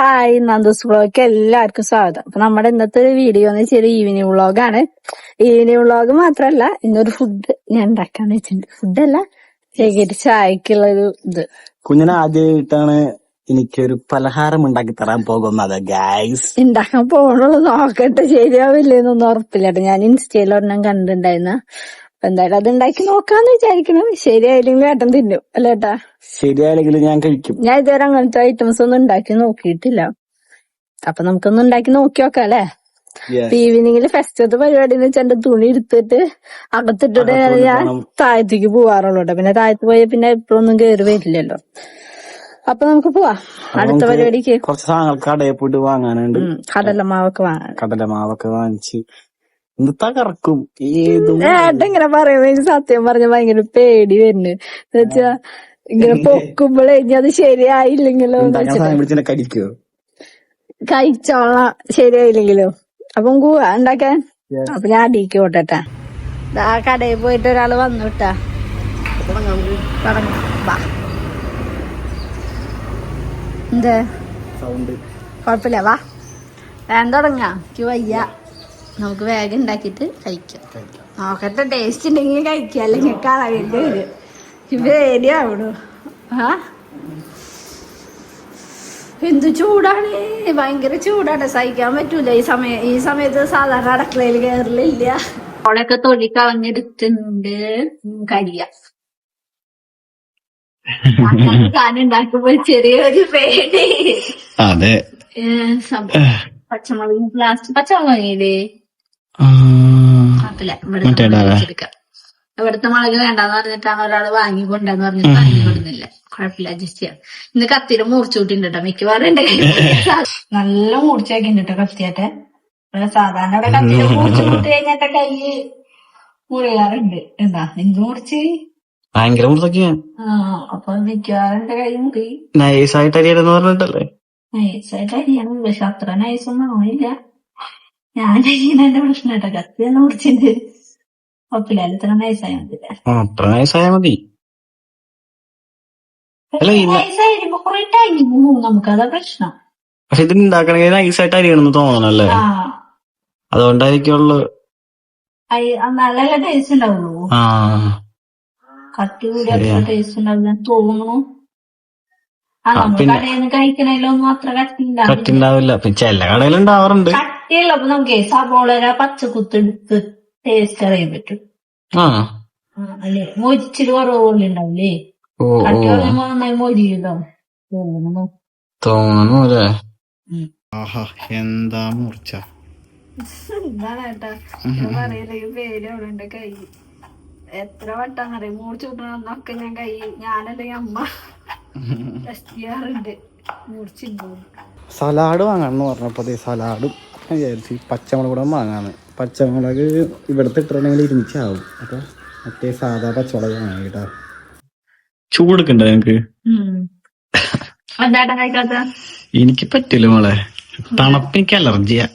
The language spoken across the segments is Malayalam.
ഹായ് നന്ദൂസ് വ്ളോഗ് എല്ലാവർക്കും സ്വാഗതം. അപ്പൊ നമ്മുടെ ഇന്നത്തെ ഒരു വീഡിയോ എന്ന് വെച്ചാൽ ഈവനിങ് വ്ളോഗാണ് ഈവനിങ് വ്ളോഗ് മാത്രല്ല ഇന്നൊരു ഫുഡ് ഞാൻ ഉണ്ടാക്കാന്ന് വെച്ചിട്ടുണ്ട്. ഫുഡല്ല ശേഖരിച്ച ചായക്കുള്ള ഒരു ഇത്. കുഞ്ഞിനെ ആദ്യമായിട്ടാണ് എനിക്കൊരു പലഹാരം ഉണ്ടാക്കി തരാൻ പോകുന്നത് ഗൈസ് ഉണ്ടാക്കാൻ പോകണുള്ളൂ നോക്കട്ടെ ശരിയാവില്ലേന്നൊന്നും ഉറപ്പില്ല കേട്ടോ. ഞാൻ ഇൻസ്റ്റയിൽ ഒരെണ്ണം കണ്ടിട്ടുണ്ടായിരുന്ന. എന്തായാലും അത് ഉണ്ടാക്കി നോക്കാന്ന് വിചാരിക്കണം ശരിയായില്ലെങ്കിൽ ഏട്ടൻ തിന്നും. അല്ലേട്ടാ ശരിയായില്ലെങ്കിൽ ഞാൻ കഴിക്കും. ഞാൻ ഇതുവരെ അങ്ങനത്തെ ഐറ്റംസ് ഒന്നും ഉണ്ടാക്കി നോക്കിയിട്ടില്ല. അപ്പൊ നമുക്കൊന്ന് ഉണ്ടാക്കി നോക്കി നോക്കാം അല്ലേ? ഈവനിങ്ങിൽ ഫെസ്റ്റത്തെ പരിപാടി എന്ന് വെച്ചാൽ എന്റെ തുണി എടുത്തിട്ട് അകത്തിട്ടിട്ട് അകത്ത് ഞാൻ. താഴത്തേക്ക് പോവാറുള്ളൂ കേട്ടോ. പിന്നെ താഴത്ത് പോയ പിന്നെ എപ്പോഴൊന്നും കേറി വരില്ലല്ലോ. അപ്പൊ നമുക്ക് പോവാ. അടുത്ത പരിപാടിക്ക്. കുറച്ച് സാധനങ്ങൾ കടയിൽ പോയിട്ട് വാങ്ങാനുണ്ട്. കടലമാവൊക്കെ വാങ്ങാൻ കടലമാവൊക്കെ വാങ്ങിച്ച് തകർക്കും. ഏതും ഏട്ടൻ ഇങ്ങനെ പറയുമ്പോ സത്യം പറഞ്ഞ ഭയങ്കര പേടി വരുന്നു. എന്നുവെച്ചാ ഇങ്ങനെ പൊക്കുമ്പോഴേ ഇനി അത് ശരിയായില്ലെങ്കിലോ കടിക്കോ? കഴിച്ചോളാം. ശരിയായില്ലെങ്കിലോ? അപ്പം പോവാ ഉണ്ടാക്കാൻ. അപ്പൊ ഞാൻ അടിക്ക് പോട്ടെട്ടാ ആ കടയിൽ പോയിട്ട് ഒരാൾ വന്നു വാ. എന്ത്? കൊഴപ്പില്ല വാ. ഞാൻ തുടങ്ങാ. എനിക്ക് വയ്യ. നമുക്ക് വേഗം ഉണ്ടാക്കിയിട്ട് കഴിക്കാം. നോക്കട്ടെ ടേസ്റ്റ് ഉണ്ടെങ്കിൽ കഴിക്കാം. അല്ലെങ്കിൽ കളയേണ്ടി വരും എനിക്ക് പേടിയാവണു ആ? എന്ത് ചൂടാണ്? ഭയങ്കര ചൂടാണ്. സഹിക്കാൻ പറ്റൂല. ഈ സമയ ഈ സമയത്ത് സാധാരണ അടുക്കളയിൽ കയറില്ല അവളൊക്കെ തൊലി കളഞ്ഞെടുത്തിട്ടുണ്ട്. കരിയ. ഉണ്ടാക്കുമ്പോ ചെറിയൊരു പേടി. അതെ. പച്ചമുളകും പ്ലാസ്റ്റിക് പച്ചമുളക് വാങ്ങിയില്ലേ? ഇവിടുത്തെ. മുളക് വേണ്ടെന്ന് പറഞ്ഞിട്ടാണ് ഒരാൾ വാങ്ങി കൊണ്ടെന്ന് പറഞ്ഞിട്ട് വാങ്ങി കൊടുക്കുന്നില്ല കുഴപ്പമില്ല അഡ്ജസ്റ്റ് ചെയ്യാം. ഇന്ന് കത്തിയുടെ മൂർച്ച കൂട്ടിണ്ട് കേട്ടോ. മിക്കവാറും എന്റെ നല്ല മൂർച്ചയാക്കിണ്ട് കേട്ടോ കത്തിയാട്ടെ സാധാരണ ഇവിടെ കത്തിയുടെ മൂർച്ച കൂട്ടി കഴിഞ്ഞാട്ടെ കൈ മുറിയാറുണ്ട്. എന്താ എന്ത് മുറിച്ച് ഭയങ്കര മുറിച്ചൊക്കെ ആ അപ്പൊ മിക്കവാറും എന്റെ കൈ മുറി. നൈസായിട്ട് അരിയാണെന്ന് പറഞ്ഞിട്ടല്ലേ? നൈസായിട്ട് അരിയാണ് പക്ഷെ അത്ര നൈസൊന്നും ആവില്ല ഞാൻ അരിയണന്റെ പ്രശ്നം കേട്ടോ കത്തി തന്നെ മുറിച്ചിട്ട് കുഴപ്പമില്ല ഇത്ര നൈസായാൽ മതില്ല അത്ര നൈസായാ മതി. അല്ല, ഇന്ന- നൈസായിരിക്കുമ്പോ കുറെ ടൈം പോവും നമുക്കതാ പ്രശ്നം. പക്ഷെ ഇത് ഉണ്ടാക്കണമെങ്കിൽ നൈസായിട്ട് അരിയണമെന്ന് തോന്നണല്ലേ? ആ. അതുകൊണ്ടായിരിക്കുള്ളു. ആ നല്ല ടേസ്റ്റ് ഉണ്ടാവുള്ളൂ. ആ. കട്ടി കൂടി ശരിയാ. അത്ര ടേസ്റ്റ് ഉണ്ടാവില്ല തോന്നുന്നു. ആ ആ, നമ്മൾ പിന്നെ- കടയിൽ നിന്ന് കഴിക്കണേലൊന്നും അത്ര കട്ടി ഉണ്ടാവില്ല. കട്ടുണ്ടാവില്ല പിന്നെ ചില കടയിൽ ഉണ്ടാവാറുണ്ട് കട്ടിയുള്ളപ്പോ നമുക്ക് സബോളര പച്ചക്കുത്തെടുത്ത് ടേസ്റ്റ് അറിയാൻ പറ്റും അല്ലേ? മൊരിച്ചിട്ട് കുറവുപോലെ ഉണ്ടാവില്ലേ? നന്നായി മൊരിയല്ലോ തോന്നുന്നു അല്ലേ. ആഹാ എന്താ മൂർച്ച? എത്ര വട്ടാന്നറിയ മൂർച്ച കൂട്ടണമെന്നൊക്കെ ഞാൻ കൈ ഞാനല്ലെങ്കിൽ അമ്മ ടെസ്റ്റ് ചെയ്യാറുണ്ട്. മൂർച്ചുണ്ടോ സലാഡ് വാങ്ങാന്ന് പറഞ്ഞപ്പോ ദേ സലാഡും ഞാൻ വിചാരിച്ചു പച്ചമുളക് കൂടെ വാങ്ങാന്ന്. പച്ചമുളക് ഇവിടുത്തെ ഇട്ടിട്ടുണ്ടെങ്കിൽ ഇരുമിച്ചാവും അപ്പൊ മറ്റേ സാധാ പച്ചമുളക് വാങ്ങി കേട്ടോ. ചൂടെടുക്കണ്ട ഞങ്ങക്ക്? എനിക്ക് പറ്റില്ല മോളെ. തണുപ്പ് എനിക്ക് അലർജിയാ.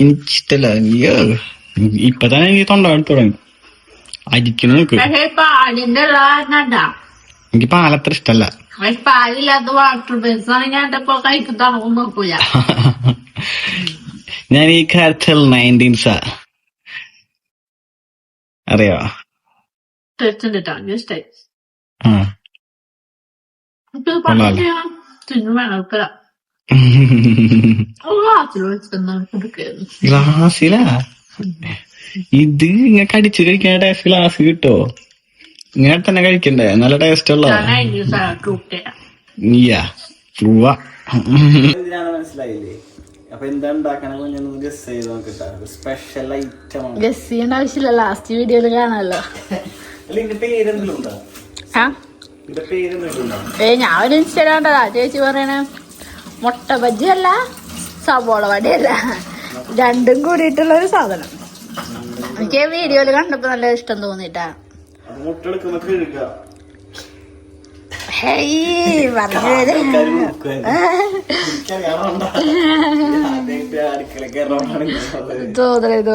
എനിക്കിഷ്ടല്ല. അയ്യോ. ഇപ്പൊ തന്നെ എനിക്ക് തൊണ്ട തുടങ്ങി. അരിക്കണം എനിക്ക് പാലത്ര ഇഷ്ടല്ല. പാലില്ലാത്ത വാട്ടർ ബേസ് ആണ് ഞാൻ നോക്കൂല ഈ കാര്യത്തിൽ നയന്റീൻസാ അറിയോ? ഗ്ലാസിലാ ഇത് ഗ്ലാസ്സിലാ ഇങ്ങനെ കടിച്ചു കഴിക്കാൻ ഗ്ലാസ് കിട്ടോ? ഇങ്ങനെ തന്നെ കഴിക്കണ്ടേ? നല്ല ടേസ്റ്റ് ഉള്ള മനസ്സിലായില്ലേ? അപ്പൊ എന്താ ഉണ്ടാക്കണ ഗസ് ചെയ്ത് നോക്കട്ടെ. സ്പെഷ്യൽ ഐറ്റം ഗസ് ചെയ്യേണ്ട ആവശ്യമില്ല. ലാസ്റ്റ് വീഡിയോയിൽ കാണാമല്ലോ. അല്ല ഇതിന്റെ പേരെന്തെങ്കിലും ഉണ്ടോ? ആ? ഇതിന്റെ പേരെന്തെങ്കിലും ഉണ്ടോ? ഏ ഞാൻ ഒരു ഇൻസ്റ്റഗ്രാം ചേച്ചി പറയണ മുട്ട ബജ്ജിയല്ല സബോള വടയല്ല രണ്ടും കൂടിയിട്ടുള്ള ഒരു സാധനം. എനിക്ക് വീഡിയോയിൽ കണ്ടപ്പോ നല്ല ഇഷ്ടം തോന്നിട്ടാ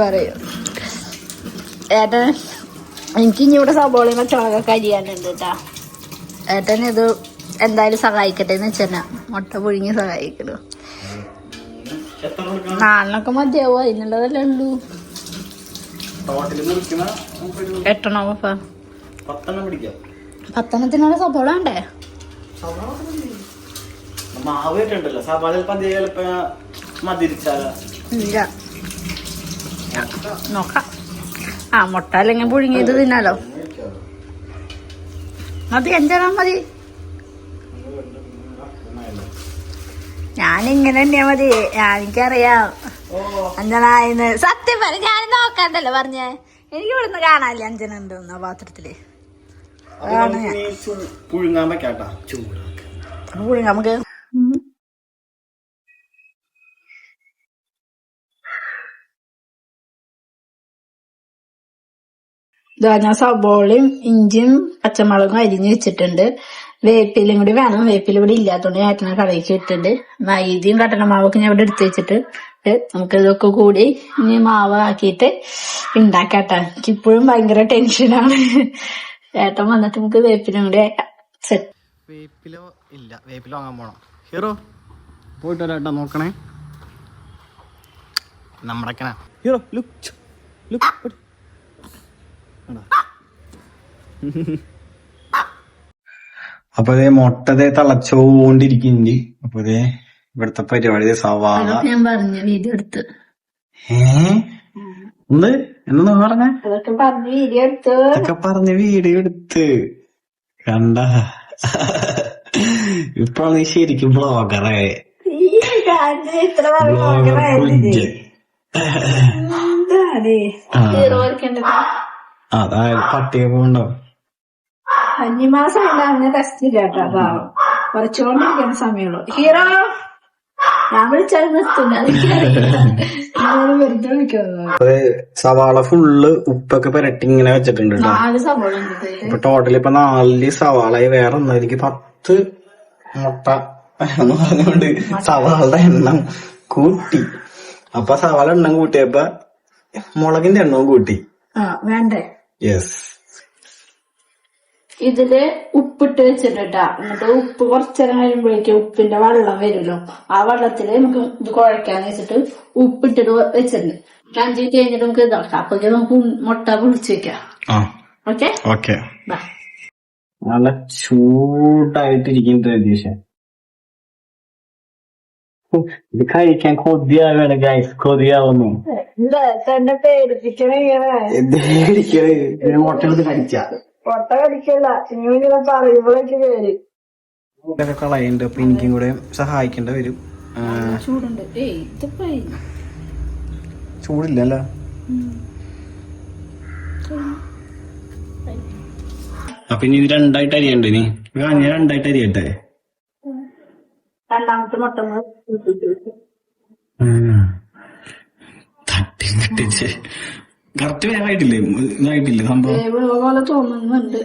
പറയും. ഏട്ടൻ എനിക്ക് ഇനി ഇവിടെ സബോളയും പച്ചമുളകൊക്കെ അരിയാനുണ്ട് കേട്ടാ ഏട്ടൻ ഇത് എന്തായാലും സഹായിക്കട്ടെ എന്ന് വെച്ചാ മുട്ട പുഴുങ്ങി സഹായിക്കണു. നാളിനൊക്കെ മതിയാവോ? അതിനുള്ളതല്ലേ ഉള്ളൂ. എട്ടണോ പപ്പ പത്തെണ്ണം പിടിക്കാം. പത്തെണ്ണത്തിനുള്ള സബോള ഉണ്ടേ മാവ് കേട്ടുണ്ടല്ലോ സവാള ചിലപ്പോ ചിലപ്പോ മതിരിച്ചാല ഇല്ല. നോക്കാം. ആ മുട്ട അല്ലെങ്കിൽ പുഴുങ്ങിയത് തിന്നാലോ? മതി അഞ്ചെണ്ണം മതി. ഞാനിങ്ങനെ തന്നെയാ മതി. എനിക്കറിയാം. അഞ്ചനായിന്ന് സത്യം പറ ഞാൻ നോക്കാണ്ടല്ലോ പറഞ്ഞേ? എനിക്ക് ഇവിടുന്ന് കാണാനില്ല അഞ്ചനുണ്ട് ആ പാത്രത്തിൽ. പുഴുങ്ങാൻ വെക്കാട്ടാ നമുക്ക്. ഇതാ ഞാൻ സവോളയും ഇഞ്ചിയും പച്ചമുളകും അരിഞ്ഞ് വെച്ചിട്ടുണ്ട്. വേപ്പിലും കൂടി വേണം. വേപ്പില ഇവിടെ ഇല്ലാത്തതുകൊണ്ട് ഞാൻ ഏട്ടനെ കടയിലേക്ക് ഇട്ടിട്ടുണ്ട്. മൈദയും കടലമാവൊക്കെ ഞാൻ ഇവിടെ എടുത്ത് വെച്ചിട്ട് നമുക്ക് ഇതൊക്കെ കൂടി ഇനി മാവ് ആക്കിയിട്ട് ഉണ്ടാക്കാട്ടെ എനിക്കിപ്പോഴും ഭയങ്കര ടെൻഷനാണ് ഏട്ടൻ വന്നിട്ട് നമുക്ക് വേപ്പിലും കൂടി സെറ്റ് വേപ്പിലോ ഇല്ല വേപ്പില വാങ്ങാൻ പോണം. ഹീറോ പോയിട്ട് വരാട്ടാ നോക്കണേ. നമ്മടക്കന ഹീറോ ലുക്ക് ലുക്ക് അപ്പൊ അതേ മുട്ടതേ തളച്ചോണ്ടിരിക്കുന്നുണ്ട്. അപ്പൊ അതേ ഇവിടുത്തെ പരിപാടി ദേ സവാള. ഞാൻ പറഞ്ഞു വീഡിയോ എടുത്ത്. ഏ? എന്ത്? എന്നൊന്ന് പറഞ്ഞ? അതൊക്കെ പറഞ്ഞു വീഡിയോ എടുത്ത്. കണ്ട. ഇപ്പൊ നീ ശരിക്കും ബ്ലോഗറേ അതായത് പട്ടിക പോണ്ടോ? അഞ്ചു മാസം അങ്ങനെ ടെസ്റ്റ് കേട്ടോ പാവം കുറച്ചുകൊണ്ടിരിക്കുന്ന സമയമുള്ളൂ. ഹീറോ ഞാൻ വിളിച്ചാൽ നിർത്തില്ല വെറുതെ വിളിക്കുന്നത് അതെ സവാള ഫുള്ള് ഉപ്പൊക്കെ പുരട്ടി ഇങ്ങനെ വെച്ചിട്ടുണ്ട് ഇപ്പൊ ടോട്ടൽ ഇപ്പൊ നാല് സവാള വേറെ ഒന്നും എനിക്ക് പത്ത് മുട്ട എന്ന് പറഞ്ഞുകൊണ്ട് സവാളയുടെ എണ്ണം കൂട്ടി. അപ്പൊ സവാള എണ്ണം കൂട്ടിയപ്പോ മുളകിന്റെ എണ്ണവും കൂട്ടി. വേണ്ടേ? യെസ് ഇതിൽ ഉപ്പിട്ട് വെച്ചിട്ടാ എന്നിട്ട് ഉപ്പ് കുറച്ചേരം കഴിയുമ്പോഴേക്കും ഉപ്പിന്റെ വെള്ളം വരുമല്ലോ ആ വെള്ളത്തിൽ നമുക്ക് ഇത് കുഴക്കാന്ന് വെച്ചിട്ട് ഉപ്പിട്ടിട്ട് വെച്ചിട്ടുണ്ട്. അഞ്ചു മിനിറ്റ് കഴിഞ്ഞിട്ട് നമുക്ക് ഇതാക്കാം. അപ്പൊ നമുക്ക് മുട്ട പൊളിച്ച് വെക്കാം. ആ. ഓക്കെ? ഓക്കെ. ബാ. നല്ല ചൂടായിട്ടിരിക്കും പ്രതീക്ഷ ഇത് കഴിക്കാൻ കൊതിയാവാണ് ഗൈസ് കൊതിയാവുന്നു. തന്നെ പേടിപ്പിക്കണേ മുട്ട എടുത്ത് കഴിച്ച പൊട്ട കടിക്കല്ല ഇങ്ങനെ പറയുമ്പോഴേക്ക് പേര് ഇതൊക്കെ കളയുന്നുണ്ട് അപ്പൊ എനിക്കും കൂടെ സഹായിക്കേണ്ട വരും. ചൂടില്ലല്ലോ. അപ്പൊ ഇനി ഇത് രണ്ടായിട്ട് അരിയണ്ട് നീ ഞാൻ രണ്ടായിട്ട് അരിയട്ടെ? രണ്ടാമത്തെ മുട്ട തട്ടി തട്ടിച്ച് കറക്റ്റ് ഇതായിട്ടില്ലേ സംഭവം? തോന്നുന്നുണ്ട്.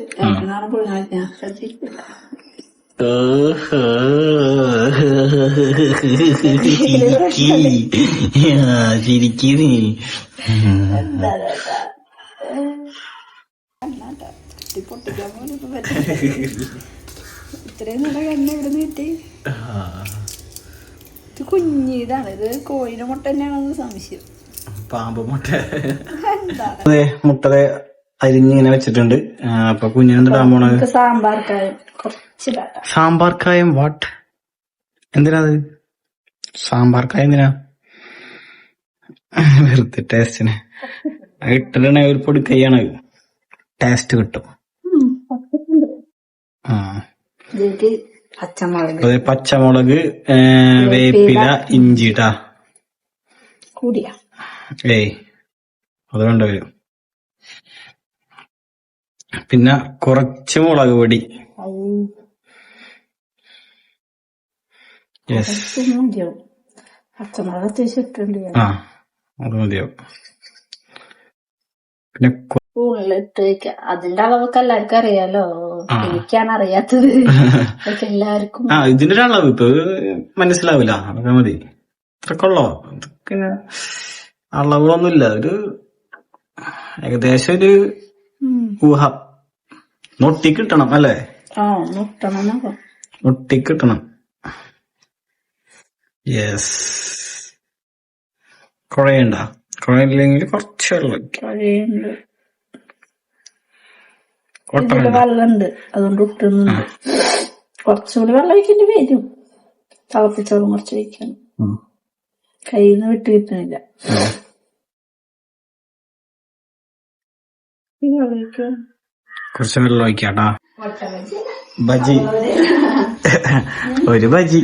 കുഞ്ഞിതാണ് ഇത് കോഴിയുടെ മുട്ട തന്നെയാണെന്ന് സംശയം. പാമ്പ് മുട്ട. അതെ മുട്ടതെ അരിഞ്ഞിങ്ങനെ വെച്ചിട്ടുണ്ട്. അപ്പൊ കുഞ്ഞിനെന്താ പോണത്? സാമ്പാർ കായം സാമ്പാർ കായം വാട്ട് എന്തിനാ അത്? സാമ്പാർ കായം എന്തിനാ? വെറുതെ ടേസ്റ്റിന് ഇട്ടിട്ടുണ്ടെങ്കിൽ ഒരു പൊടി കൈയാണ് ടേസ്റ്റ് കിട്ടും. ആ. പച്ചമുളക്. അതെ പച്ചമുളക് വേപ്പില. ഇഞ്ചിട്ടാ കൂടിയ. ഏയ് അത് വേണ്ട വരും. പിന്നെ കുറച്ച് മുളക് പൊടി. യെസ് മതിയാവും. പച്ചമുളക് അത്യാവശ്യം ഇട്ടുണ്ട് ആ അത് മതിയാവും. പിന്നെ കൊ- സ്പൂണിലിട്ട് വെക്ക അതിന്റെ അളവൊക്കെ എല്ലാവർക്കും അറിയാലോ? ആ. എനിക്കാണ് അറിയാത്തത്. പക്ഷെ എല്ലാവർക്കും ആ ഇതിന്റെ അളവ് ഇപ്പൊ മനസ്സിലാവില്ല. അതൊക്കെ മതി. ഇത്രക്കൊള്ളോ? ഇതൊക്കെ അളവുകളൊന്നുമില്ല ഒരു ഏകദേശം ഒരു. ഊഹ. നൊട്ടി കിട്ടണം അല്ലേ? ആ നൊട്ടി കിട്ടണം. യെസ് കുഴയുണ്ട കുഴയില്ലെങ്കിൽ കുറച്ച് വെള്ളം വെള്ളമുണ്ട് അതുകൊണ്ട് കുറച്ചുകൂടി വെള്ളം ഒഴിക്കേണ്ടി വരും. തിളപ്പിച്ചോളം കുറച്ച് ഒഴിക്കണം. ഉം. കയ്യിൽ നിന്ന് വിട്ട് കിട്ടുന്നില്ല. കുറച്ച് വെള്ളം ഒഴിക്കാട്ടാ ബജി. ഒരു ബജി.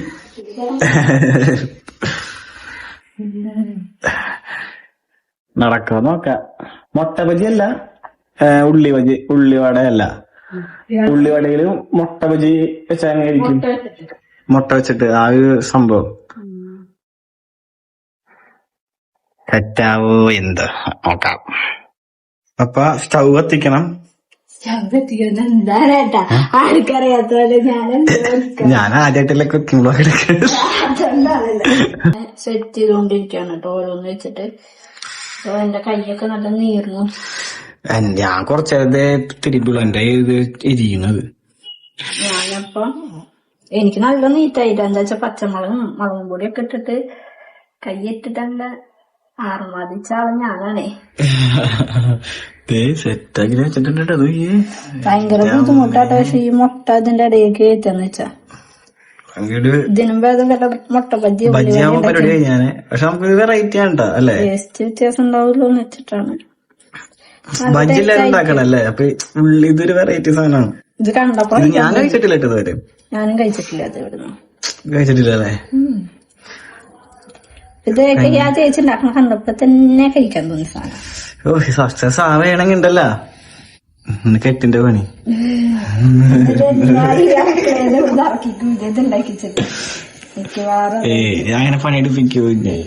നടക്കാൻ നോക്ക. മുട്ട ബജി അല്ല. ഉള്ളി ബജി ഉള്ളിവടയല്ല ഉള്ളിവടയിൽ മുട്ട ബജി വെച്ചായിരിക്കും മുട്ട വെച്ചിട്ട്. ആ ഒരു സംഭവം. തെറ്റാവോ എന്ത്. നോക്കാം. അപ്പൊ സ്റ്റൗ കത്തിക്കണം. ഞാൻ ആദ്യമായിട്ടല്ലേ കുക്കിംഗ് ബ്ലോഗ് എടുക്കുന്നത് സെറ്റ് ചെയ്തുകൊണ്ടിരിക്കുകയാണ് കേട്ടോ ഓരോന്ന് വെച്ചിട്ട്. അപ്പൊ എന്റെ കൈയൊക്കെ നല്ല നീർന്നു. ഞാൻ കുറച്ചേരത്തെ തിരിപ്പുള്ള എന്റെ ഇത് ഇരിക്കുന്നത് ഞാനപ്പൊ എനിക്ക് നല്ല നീറ്റായിട്ട് എന്താ വെച്ചാ പച്ചമുളകും മുളകും പൊടിയൊക്കെ ഇട്ടിട്ട് കൈ അങ്ങനെ ആറുമാതിച്ച ആൾ ഞാനാണേ സെറ്റാക്കി വെച്ചിട്ടുണ്ട് കേട്ടോ അത് ഈ ഭയങ്കര ബുദ്ധിമുട്ടാട്ടോ. പക്ഷെ ഈ മുട്ട ഇതിന്റെ ഇടയിലേക്ക് കയറ്റാന്ന് വെച്ചാ. അങ്ങോട്ട് ഇതിനും ഭേദം വല്ല മുട്ട ബജ്ജി ബജ്ജിയാവുമ്പോ പരിപാടി കഴിഞ്ഞാന് പക്ഷെ നമുക്ക് വെറൈറ്റി ആണ് അല്ലേ? ടേസ്റ്റ് വ്യത്യാസം ഉണ്ടാവുമല്ലോ എന്ന് വെച്ചിട്ടാണ് ബജ്ജി എല്ലാരും ഉണ്ടാക്കണം അല്ലേ അപ്പൊ ഉള്ളി ഇതൊരു വെറൈറ്റി സാധനമാണ്. ഇത് കണ്ടപ്പോ ഞാൻ കഴിച്ചിട്ടില്ല ഞാനും കഴിച്ചിട്ടില്ല അത് ഇവിടുന്ന്. കഴിച്ചിട്ടില്ല അല്ലേ? ഇതൊക്കെ ആ ചേച്ചി ഉണ്ടാക്കണ കണ്ടപ്പോ തന്നെ കഴിക്കാൻ തോന്നി സാധനം. ഓ സക്സസ് ആവേണമെങ്കിൽ ഉണ്ടല്ലോ കെട്ടിന്റെ പണി. ഏ ഞാൻ അങ്ങനെ പണിയെടുപ്പിക്കൂ ഞാൻ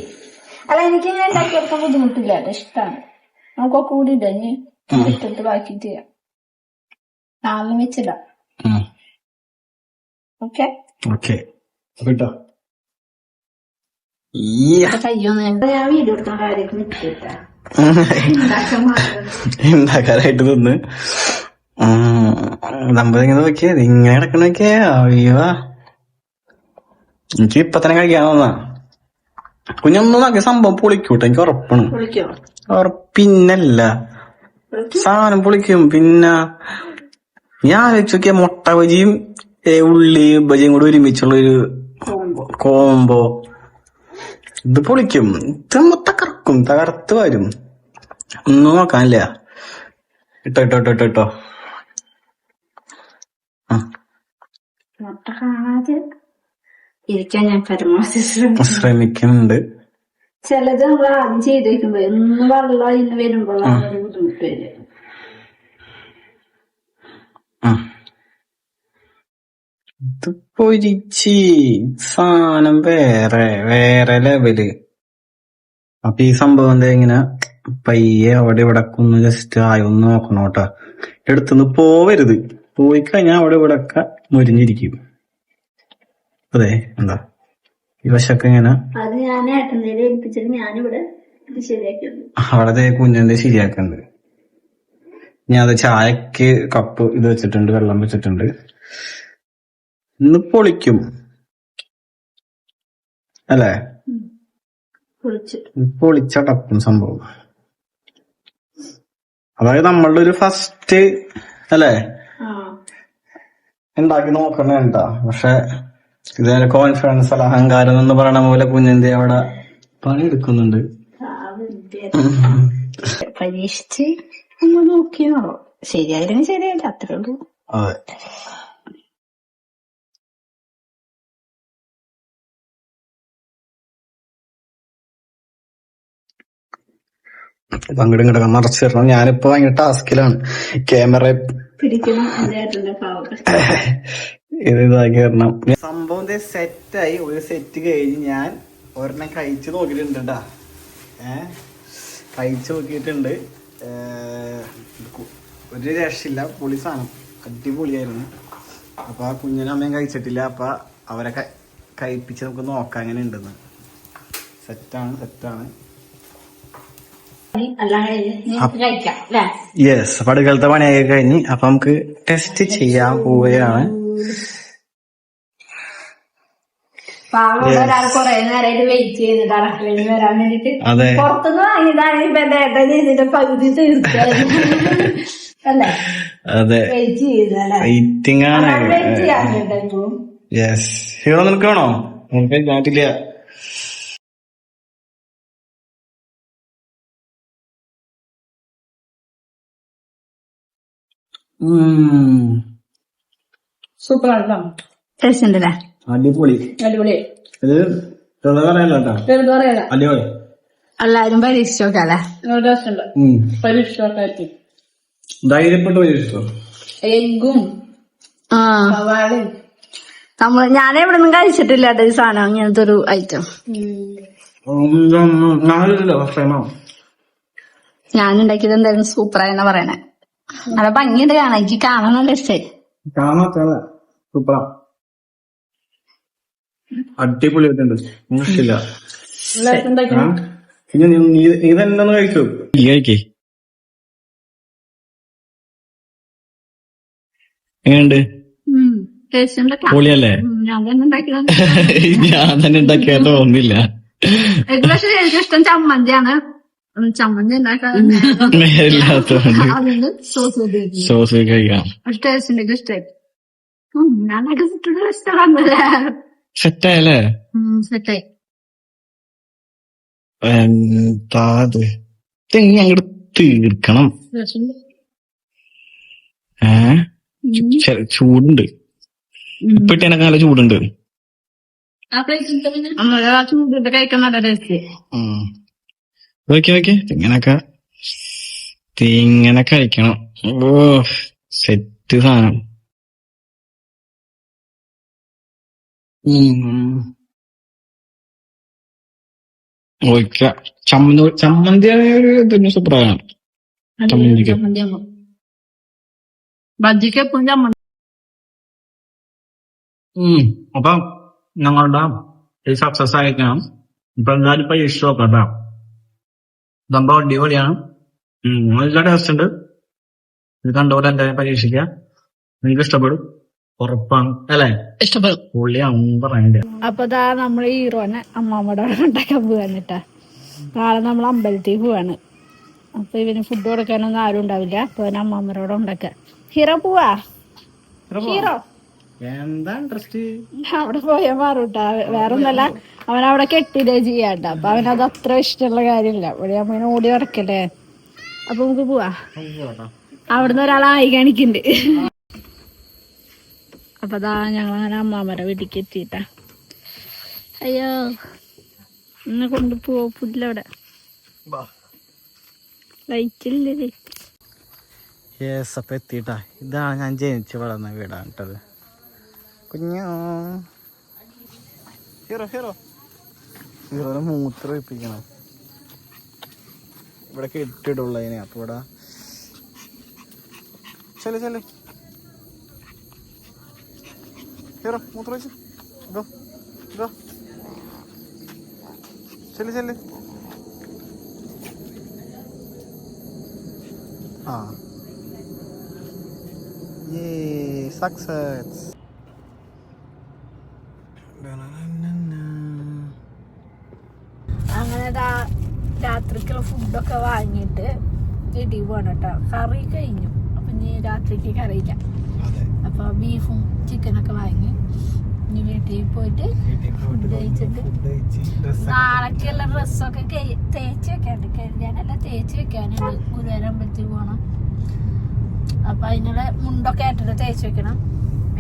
അല്ല എനിക്ക് ഇങ്ങനെ ഉണ്ടാക്കിയെടുക്കാൻ ബുദ്ധിമുട്ടില്ല. കേട്ടോ ഇഷ്ടമാണ് നമുക്കൊക്കെ കൂടി ഇടഞ്ഞ് ഇട്ടിട്ട് ബാക്കി ചെയ്യാം. നാളെ വെച്ചിടാം. ഓക്കെ? ഓക്കെ. കേട്ടോ കയ്യൊന്ന് ഞാൻ വീഡിയോ എടുക്കുന്ന കാര്യം നിൽക്കിട്ടാ ഉണ്ടാക്കാനായിട്ട് തിന്ന് നമ്മളിങ്ങനെ നോക്കിയത് ഇങ്ങനെ കിടക്കണൊക്കെ അയ്യോ എനിക്ക് ഇപ്പൊ തന്നെ കഴിക്കാൻ തോന്നാ കുഞ്ഞൊന്നും നോക്കിയ സംഭവം പൊളിക്കൂട്ടോ എനിക്ക് ഉറപ്പാണ് പിന്നല്ല ഉറപ്പിന്നല്ല സാധനം പൊളിക്കും പിന്നെ ഞാൻ ആലോചിച്ച് നോക്കിയ മുട്ട ബജിയും ഉള്ളിയും ഉള്ളി ബജിയും കൂടി ഒരുമിച്ചുള്ള ഒരു കോംബോ ഇത് പൊളിക്കും. ഇത് തകർക്കും. തകർത്ത് വരും. ഒന്നും നോക്കാനില്ല ഇട്ടോ ഇട്ടോ ഇട്ടോ ഇട്ടോ ഇട്ടോ. ഇരിക്കാൻ ഞാൻ പരമാവധി ശ്രമിക്കുന്നുണ്ട്. ചിലത് നമ്മൾ ആദ്യം ചെയ്ത് വെക്കുമ്പോ ഒന്ന് വെള്ളം ഇന്ന് വരുമ്പോഴാണ് ബുദ്ധിമുട്ട് വരിക. ഇത് പൊരിച്ചി സാധനം വേറെ വേറെ ലെവൽ അപ്പൊ ഈ സംഭവം എന്താ ഇങ്ങനെ പയ്യെ അവിടെ ഇവിടെ ഒന്ന് ജസ്റ്റ് ആയി ഒന്ന് നോക്കണം കേട്ടോ. എടുത്തുനിന്ന് പോവരുത്. പോയി കഴിഞ്ഞാൽ അവിടെ ഇവിടെ ഒക്കെ മുരിഞ്ഞിരിക്കും. അതെ എന്താ? ഈ വശമൊക്കെ ഇങ്ങനെ അത് ഞാൻ ഏൽപ്പിച്ചിട്ട് ഞാനിവിടെ അവിടെ കുഞ്ഞിന്റെ ശരിയാക്കുന്നുണ്ട് ഞാൻ അത് ചായക്ക് കപ്പ് ഇത് വെച്ചിട്ടുണ്ട് വെള്ളം വെച്ചിട്ടുണ്ട്. ഇന്ന് പൊളിക്കും. അല്ലേ? പൊളിച്ച. പൊളിച്ചടക്കും സംഭവം. അതായത് നമ്മളുടെ ഒരു ഫസ്റ്റ് അല്ലേ? ഉണ്ടാക്കി നോക്കണ എന്താ പക്ഷെ ഇതേ കോൺഫിഡൻസ് അല്ല അഹങ്കാരം എന്ന് പറയണ പോലെ കുഞ്ഞിന്റെ അവിടെ പണിയെടുക്കുന്നുണ്ട്. പരീക്ഷിച്ച് നോക്കിയോ ശരിയായില്ലെങ്കിൽ ശരിയായില്ല അത്രേ ഉള്ളൂ. അതെ. അങ്ങോട്ടും ഇങ്ങോട്ടും മറച്ചു തരണം. ഞാനിപ്പോ ഭയങ്കര ടാസ്കിലാണ് ക്യാമറ ഇത് ഇതാക്കി തരണം. സംഭവം സെറ്റായി ഒരു സെറ്റ് കഴിഞ്ഞ് ഞാൻ ഒരെണ്ണം കഴിച്ചു നോക്കിയിട്ടുണ്ട് കേട്ടാ. ഏ? കഴിച്ചു നോക്കിയിട്ടുണ്ട്. ഒരു രക്ഷയില്ല. പൊളി സാധനം. അടിപൊളിയായിരുന്നു. അപ്പൊ ആ കുഞ്ഞിനും അമ്മയും കഴിച്ചിട്ടില്ല. അപ്പൊ അവരെ കഴിപ്പിച്ച് നമുക്ക് നോക്കാം അങ്ങനെ ഉണ്ടെന്ന്. സെറ്റാണ് സെറ്റാണ് അല്ല നീ കഴിക്കാം അല്ലേ യെസ് അപ്പൊ അടുക്കളത്തെ പണിയൊക്കെ കഴിഞ്ഞ് അപ്പൊ നമുക്ക് ടെസ്റ്റ് ചെയ്യാൻ പോവുകയാണ്. അതെ. അതെ. വെയിറ്റിംഗ് ആണ്. യെസ് ഹീറോ നിൽക്കണോ നമുക്ക് ഞാനില്ല സൂപ്പർ ആണല്ലോ ടേസ്റ്റ് ഉണ്ടല്ലേ അടിപൊളി. അടിപൊളി. ഇത് ചെറുതറയല്ല കേട്ടോ ചെറുത് പറയല അടിപൊളി എല്ലാരും പരീക്ഷിച്ചു നോക്കാല്ലേ ടേസ്റ്റ് ഉണ്ട് ഉം. പരീക്ഷ ധൈര്യപ്പെട്ട് പരീക്ഷിച്ചോ? എഗ്ഗും ആ. സവാളയും. ഞാൻ എവിടെ നിന്നും കഴിച്ചിട്ടില്ല ഈ സാധനം ഇങ്ങനത്തെ ഒരു ഐറ്റം ഞാനുണ്ടാക്കിയത് എന്തായാലും സൂപ്പറായെന്നാ പറയണേ. നല്ല ഭംഗിയുണ്ട് കാണാൻ. എനിക്ക് കാണാൻ നല്ല ഇഷ്ടമായി കാണാത്തല്ല സൂപ്പറാ. അടിപൊളിയായിട്ടുണ്ട് ഇഷ്ടമില്ല. എല്ലാവർക്കും ഉണ്ടാക്കി പിന്നെ നീ നീ- നീ തന്നെ ഒന്ന് കഴിച്ചു? കഴിക്കേ. എങ്ങനെയുണ്ട്? പൊളിയല്ലേ? ഞാൻ തന്നെ ഉണ്ടാക്കിയതാണ്. ഞാൻ തന്നെ ഉണ്ടാക്കിയ തോന്നുന്നില്ല. എനിക്ക് പക്ഷെ എനിക്ക് ഇഷ്ടം ചമ്മന്തിയാണ്. ചമ്മന്തി സോസ് കഴിക്കാം. എനിക്ക് സെറ്റായല്ലേ സെറ്റായി എന്താ അങ്ങോട്ട് തീർക്കണം? ഏ? ചൂടുണ്ട്. ഇപ്പിട്ടേനൊക്കെ നല്ല ചൂടുണ്ട്. കഴിക്കാൻ നല്ല ടേസ്റ്റ് ഓക്കെ ഓക്കെ ഇങ്ങനൊക്കെ. ഇങ്ങനെ കഴിക്കണം ഓ സെറ്റ് സാധനം. ഓക്കെ ചമ്മന്തി ചമ്മന്തി ഇതിന് സൂപ്പറാണ്. ചമ്മന്തിക്ക്. ബജ്ജിക്ക് എപ്പോഴും ചമ്മന്തി. ഉം. അപ്പൊ ഞങ്ങളുടെ സക്സസ് ആയിരിക്കണം. ഇപ്പൊ എന്തായാലും ഇപ്പൊ ഇഷ്ടം നോക്കട്ടോ സംഭവം അടിപൊളിയാണ്. നല്ല ടേസ്റ്റ് ഉണ്ട്. ഇത് കണ്ടുപോലെ എന്തായാലും പരീക്ഷിക്കുക. നിങ്ങൾക്ക് ഇഷ്ടപ്പെടും. ഉറപ്പാണ്. അല്ലേ? ഇഷ്ടപ്പെടും. പുള്ളി പറയണ്ടേ അപ്പൊ നമ്മൾ നമ്മൾ ഹീറോനെ അമ്മാമ്മയുടെ അവിടെ ഉണ്ടാക്കാൻ പോവാന്നിട്ടാ. നാളെ നമ്മൾ അമ്പലത്തിൽ പോവാണ്. അപ്പൊ ഇവന് ഫുഡ് കൊടുക്കാനൊന്നും ആരും ഉണ്ടാവില്ല. അപ്പൊ അവന് അമ്മാമ്മരോടെ ഉണ്ടാക്കാം. ഹീറോ പോവാ. ഹീറോ? എന്താ ഇൻട്രസ്റ്റ് അവിടെ പോയ മാറൂട്ടാ. വേറെ ഒന്നല്ല അവൻ അവിടെ കെട്ടിടേ ചെയ്യാണ്ട അപ്പൊ അവനത് അത്ര ഇഷ്ടമുള്ള കാര്യമില്ല. ഇവിടെ അമ്മ ഓടി നടക്കല്ലേ? അപ്പൊ നമുക്ക് പോവാ. അവിടുന്ന് ഒരാളായി കാണിക്കുന്നുണ്ട്. അപ്പൊ അതാ ഞങ്ങൾ അങ്ങനെ അമ്മാമ്മയുടെ വീട്ടിലേക്ക് എത്തിയിട്ടാ. അയ്യോ എന്നെ കൊണ്ട് പോപ്പില്ല അവിടെ. ലൈറ്റില്ലേ എത്തിട്ടാ ഇതാണ് ഞാൻ ജനിച്ച് വളർന്ന വീടാണ് കേട്ടത്. കുഞ്ഞോ. Hero hero. ഹീറോനെ മൂത്രം ഒഴിപ്പിക്കണം. ഇവിടെ കെട്ടിടുള്ളതിനെ അപ്പൊ ഇവിടെ. ചെൽ ചെൽ. ഹീറോ മൂത്രം ചെൽ ചെൽ. ആ. സക്സസ്. ദാ രാത്രിക്കുള്ള ഫുഡൊക്കെ വാങ്ങിയിട്ട് ഇടി പോണം കേട്ടോ. കറി കഴിഞ്ഞു. അപ്പൊ ഇനി രാത്രിക്ക് കറിയില്ല അതെ. അപ്പൊ ബീഫും ചിക്കനൊക്കെ വാങ്ങി ഇനി വീട്ടിൽ പോയിട്ട് ഫുഡ് കഴിച്ചിട്ട് നാളേക്കുള്ള ഡ്രസ്സൊക്കെ തേച്ച് വെക്കാണ്ട് കരുതാനല്ല തേച്ച് വെക്കാനുണ്ട്. ഗുരുവായൂർ അമ്പലത്തിൽ പോകണം അപ്പൊ അതിനുള്ള മുണ്ടൊക്കെ ആയിട്ടിട്ട് തേച്ച് വെക്കണം.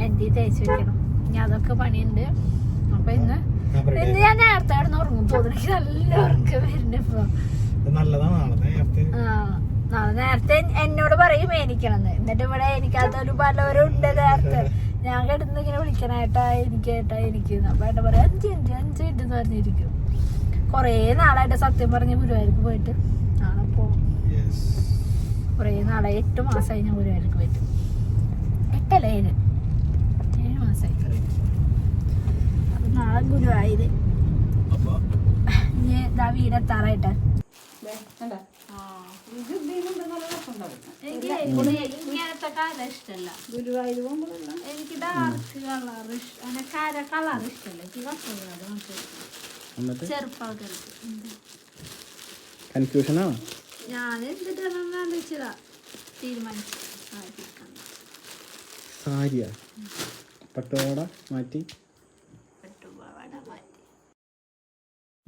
എന്റെ തേച്ച് വെക്കണം. ഇനി അതൊക്കെ പണിയുണ്ട്. അപ്പൊ ഇന്ന് ഇന്ന് ഞാൻ നേരത്തെ കിടന്ന് ഉറങ്ങും തോന്നുന്നു. എനിക്ക് നല്ല ഉറക്കം വരുന്നപ്പോ ഇപ്പൊ. നല്ലതാണ് നാളെ നേരത്തെ. ആ, നാളെ നേരത്തെ എന്നോട് പറയും എനിക്കണെന്ന് എന്നിട്ട് ഇവിടെ എനിക്കതൊരു പലവരും ഉണ്ട് നേരത്തെ. ഞാൻ കിടന്ന് ഇങ്ങനെ വിളിക്കണേട്ടാ എനിക്ക് ഏട്ടാ എനിക്ക് അപ്പൊ ഏട്ടാ പറയാം അഞ്ച് അഞ്ച് മിനിറ്റ് എന്ന് പറഞ്ഞിരിക്കും. കൊറേ നാളായിട്ട് സത്യം പറഞ്ഞ് ഗുരുവായൂർക്ക് പോയിട്ട്. നാളെ പോകും കൊറേ നാളെ എട്ട് മാസമായി ഞാൻ ഗുരുവായൂർക്ക് പോയിട്ട്. എട്ടല്ല ഏഴ് ഏഴ് മാസമായി അപ്പൊ നാളെ ഗുരുവായൂര്. ഇനി ഇതാ വീടെത്താറായിട്ട് കണ്ടോ? ആ എനിക്ക് ഇങ്ങനത്തെ ഇഷ്ടല്ല. ഡാർക്ക് കളർ അങ്ങനെ കാര കളർ ഇഷ്ടല്ല. കൺഫ്യൂഷനാണ് ഞാൻ എന്തിട്ടാണെന്ന് തീരുമാനിച്ചു. സാരിയാ. പട്ടുപാവാട മാറ്റി പട്ടുപാവാട മാറ്റി.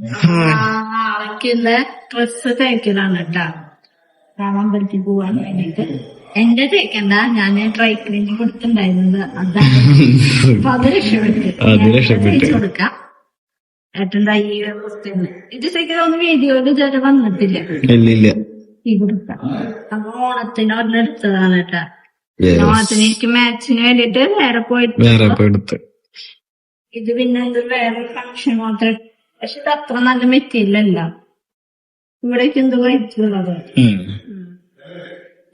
നാളേക്ക് ഇന്ന് ഡ്രസ് തേക്കലാണ് കേട്ടാ രാമമ്പലത്തിൽ പോവാൻ വേണ്ടിട്ട് എന്റെ തേക്കണ്ട ഞാൻ ഡ്രൈ ക്ലീൻ കൊടുത്തിണ്ടായിരുന്നത് അതാണ്. അപ്പൊ അത് രക്ഷപ്പെട്ടു. കൊടുക്കാം. ഏട്ടന്റെ ഈ അവസ്ഥയാണ്. ഇത് ശരിക്കും വീഡിയോയിൽ ഇതുവരെ വന്നിട്ടില്ല. ഈ കൊടുക്കാം. അപ്പൊ ഓണത്തിന് ഒരെണ്ണെടുത്തതാണ് കേട്ടാ ഓണത്തിന് എനിക്ക് മാച്ചിന് വേണ്ടിട്ട് വേറെ പോയിട്ട് വേറെ ഇത് പിന്നെ എന്ത് വേറെ ഫംഗ്ഷൻ മാത്രം പക്ഷെ ഇത് അത്ര നല്ല മെറ്റീരിയലല്ല. ഇവിടേക്ക് എന്ത് വഹിച്ചുള്ളത്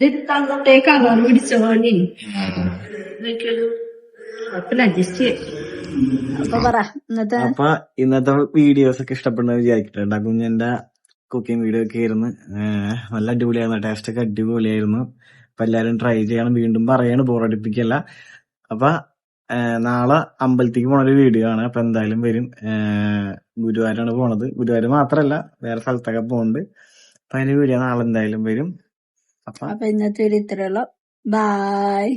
ഇത് തന്നോട്ടേ കളർ പിടിച്ച അഡ്ജസ്റ്റ് ചെയ്യും. അപ്പൊ ഇന്നത്തെ വീഡിയോസ് ഒക്കെ ഇഷ്ടപ്പെടുന്ന വിചാരിക്കട്ടെ. കുഞ്ഞന്റെ കുക്കിംഗ് വീഡിയോ ഒക്കെ ആയിരുന്നു. നല്ല അടിപൊളിയായിരുന്നു. ടേസ്റ്റ് ഒക്കെ അടിപൊളിയായിരുന്നു. അപ്പൊ എല്ലാരും ട്രൈ ചെയ്യണം. വീണ്ടും പറയാണ് ബോറടിപ്പിക്കല്ല അപ്പൊ നാളെ അമ്പലത്തേക്ക് പോണ ഒരു വീഡിയോ ആണ്. അപ്പൊ എന്തായാലും വരും. ഗുരുവായൂരാണ് പോണത്. ഗുരുവായൂർ മാത്രല്ല വേറെ സ്ഥലത്തൊക്കെ പോകുന്നുണ്ട് അപ്പൊ അതിന്റെ വീഡിയോ നാളെ എന്തായാലും വരും. അപ്പൊ അപ്പൊ ഇന്നത്തെ ഒരു ഇത്രയുള്ളൂ ബായ്